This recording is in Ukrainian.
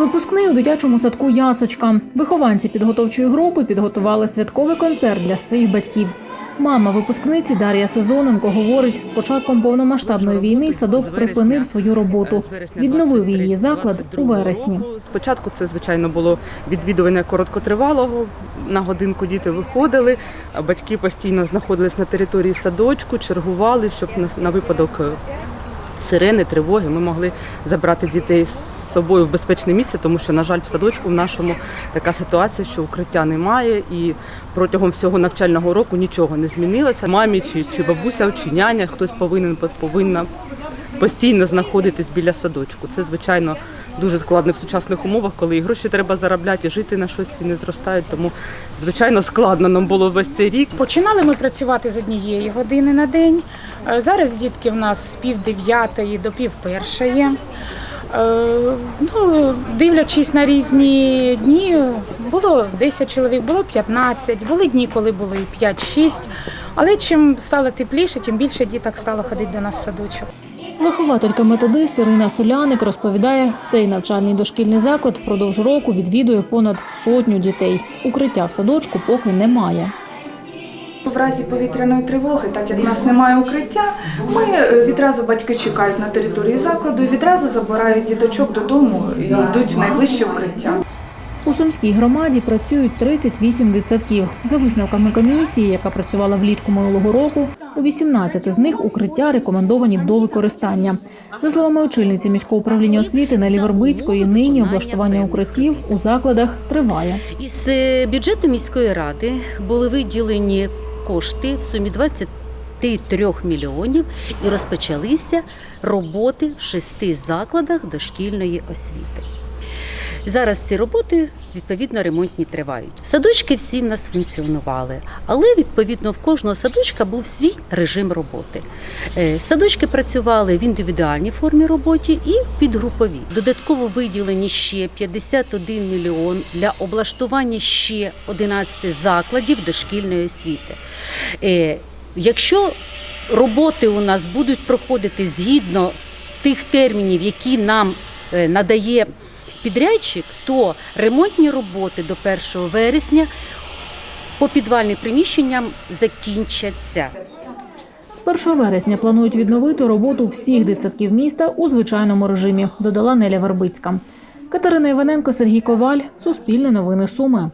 Випускний у дитячому садку Ясочка. Вихованці підготовчої групи підготували святковий концерт для своїх батьків. Мама випускниці Дар'я Сезоненко говорить, з початком повномасштабної війни садок припинив свою роботу. Відновив її заклад у вересні. Спочатку це, звичайно, було відвідування короткотривалого. На годинку діти виходили, а батьки постійно знаходились на території садочку, чергували, щоб на, випадок е, сирени, тривоги ми могли забрати дітей з собою в безпечне місце, тому що, на жаль, в садочку в нашому така ситуація, що укриття немає, і протягом всього навчального року нічого не змінилося. Мамі чи, чи бабуся, чи няня хтось повинен повинна постійно знаходитись біля садочку. Це звичайно дуже складно в сучасних умовах, коли і гроші треба заробляти, і жити на щось не зростають. Тому звичайно складно нам було весь цей рік. Починали ми працювати з однієї години на день. Е, Зараз дітки в нас з пів дев'ятої до пів першої. Е, Ну, дивлячись на різні дні, було 10 чоловік, було 15, були дні, коли було і 5-6. Але чим стало тепліше, тим більше діток стало ходити до нас в садочок. Вихователька методист Ірина Соляник розповідає, цей навчальний дошкільний заклад впродовж року відвідує понад сотню дітей. Укриття в садочку поки немає. В разі повітряної тривоги, так як в нас немає укриття, ми е, відразу батьки чекають на території закладу і відразу забирають діточок додому і йдуть в найближче укриття. У Сумській громаді працюють 38 дитсадків. За висновками комісії, яка працювала влітку минулого року, у 18 з них укриття рекомендовані до використання. За словами очільниці міського управління освіти Нелі Вербицької, нині облаштування укриттів у закладах триває. Із е, бюджету міської ради були виділені кошти в сумі 23 мільйонів і розпочалися роботи в шести закладах дошкільної освіти. Зараз ці роботи відповідно ремонтні тривають. Садочки всі в нас функціонували, але відповідно в кожного садочка був свій режим роботи. Е, Садочки працювали в індивідуальній формі роботі і підгрупові. Додатково виділені ще 51 мільйон для облаштування ще 11 закладів дошкільної освіти. Е, Якщо роботи у нас будуть проходити згідно тих термінів, які нам е, надає підрядчик, то ремонтні роботи до 1 вересня по підвальним приміщенням закінчаться. З 1 вересня планують відновити роботу всіх дитсадків міста у звичайному режимі, додала Неля Вербицька. Катерина Іваненко, Сергій Коваль, Суспільне новини Суми.